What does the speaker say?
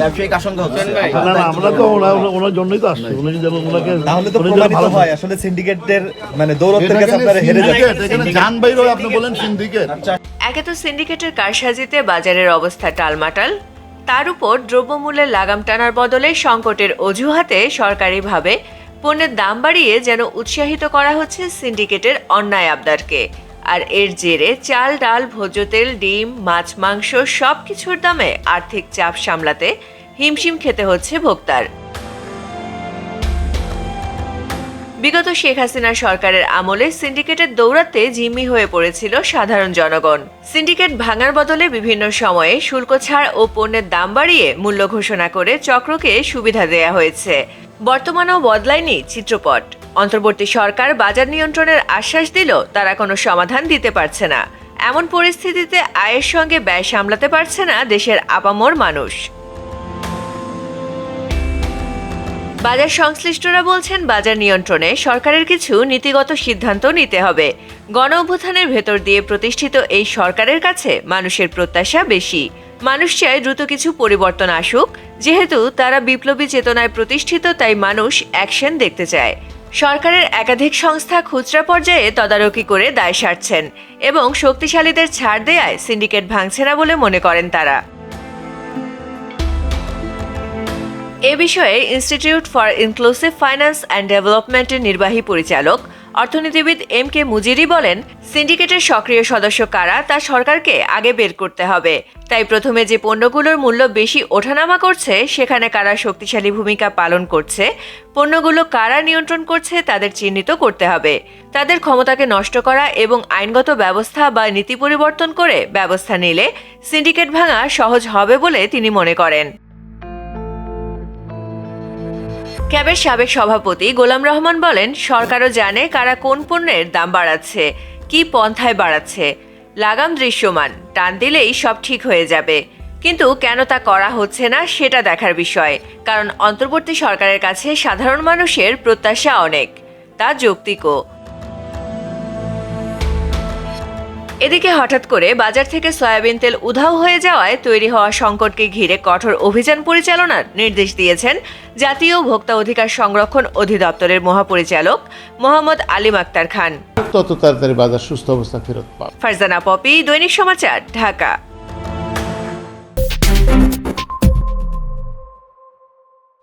ব্যবসায়িক আশঙ্কা হচ্ছে। না না আমরা তো ওনার ওনার জন্যই তো আসছি। উনি যেন ওনাকে তাহলে তো প্রমাণিত হয় আসলে সিন্ডিকেটদের মানে দৌরত্বের কাছে আপনারা হেরে যাচ্ছেন? syndicate, বাইরে আপনি বলেন সিন্ডিকেট। একে তো সিন্ডিকেটের কারসাজিতে বাজারের অবস্থা টালমাটাল। তার উপর দ্রব্যমূল্যের লাগাম টানার বদলে সংকটের অজুহাতে সরকারিভাবে পণ্যের দাম বাড়িয়ে যেন উৎসাহিত করা হচ্ছে সিন্ডিকেটের অন্যায় আবদারকে। আর এর জেরে চাল, ডাল, ভোজ্য তেল, ডিম, মাছ, মাংস সব কিছুর দামে আর্থিক চাপ সামলাতে হিমশিম খেতে হচ্ছে ভোক্তার। বিগত শেখ হাসিনা সরকারের আমলে সিন্ডিকেটের দৌড়াতে জিম্মি হয়ে পড়েছিল সাধারণ জনগণ। সিন্ডিকেট ভাঙার বদলে বিভিন্ন সময়ে শুল্ক ছাড় ও পণ্যের দাম বাড়িয়ে মূল্য ঘোষণা করে চক্রকে সুবিধা দেয়া হয়েছে। বর্তমানেও বদলায়নি চিত্রপট। অন্তর্বর্তী সরকার বাজার নিয়ন্ত্রণের আশ্বাস দিল তারা কোনো সমাধান দিতে পারছে না। এমন পরিস্থিতিতে আয়ের সঙ্গে ব্যয় সামলাতে পারছে না দেশের আপামর মানুষ। বাজার সংশ্লিষ্টরা বলছেন, বাজার নিয়ন্ত্রণে সরকারের কিছু নীতিগত সিদ্ধান্ত নিতে হবে। গণ অভ্যুত্থানের ভেতর দিয়ে প্রতিষ্ঠিত এই সরকারের কাছে মানুষের প্রত্যাশা বেশি। মানুষ চায় দ্রুত কিছু পরিবর্তন আসুক। যেহেতু তারা বিপ্লবী চেতনায় প্রতিষ্ঠিত, তাই মানুষ অ্যাকশন দেখতে চায়। সরকারের একাধিক সংস্থা খুচরা পর্যায়ে তদারকি করে দায় সারছেন এবং শক্তিশালীদের ছাড় দেয়ায় সিন্ডিকেট ভাঙছে না বলে মনে করেন তারা। এ বিষয়ে institute for inclusive finance and ডেভেলপমেন্টের নির্বাহী পরিচালক অর্থনীতিবিদ এম কে মুজিরি বলেন, সিন্ডিকেটের সক্রিয় সদস্য কারা তা সরকারকে আগে বের করতে হবে। তাই প্রথমে যে পণ্যগুলোর মূল্য বেশি ওঠানামা করছে, সেখানে কারা শক্তিশালী ভূমিকা পালন করছে, পণ্যগুলো কারা নিয়ন্ত্রণ করছে তাদের চিহ্নিত করতে হবে। তাদের ক্ষমতাকে নষ্ট করা এবং আইনগত ব্যবস্থা বা নীতি পরিবর্তন করে ব্যবস্থা নিলে সিন্ডিকেট ভাঙা সহজ হবে বলে তিনি মনে করেন। ক্যাবের সাবেক সভাপতি গোলাম রহমান বলেন, সরকারও জানে কারা কোন পণ্যের দাম বাড়াচ্ছে, কি পন্থায় বাড়াচ্ছে। লাগাম দৃশ্যমান, টান দিলেই সব ঠিক হয়ে যাবে। কিন্তু কেন তা করা হচ্ছে না সেটা দেখার বিষয়, কারণ অন্তর্বর্তী সরকারের কাছে সাধারণ মানুষের প্রত্যাশা অনেক। তা যৌক্তিকও। এদিকে হঠাৎ করে বাজার থেকে সয়াবিন তেল উধাও হয়ে যাওয়ায় তৈরি হওয়া সংকটকে ঘিরে কঠোর অভিযান পরিচালনার নির্দেশ দিয়েছেন জাতীয় ভোক্তা অধিকার সংরক্ষণ অধিদপ্তরের মহাপরিচালক মোহাম্মদ আলিম আক্তার খান। তত তাড়াতাড়ি বাজার সুস্থ অবস্থা ফেরত পাবে। ফারজানা পপি দৈনিক সমাচার ঢাকা।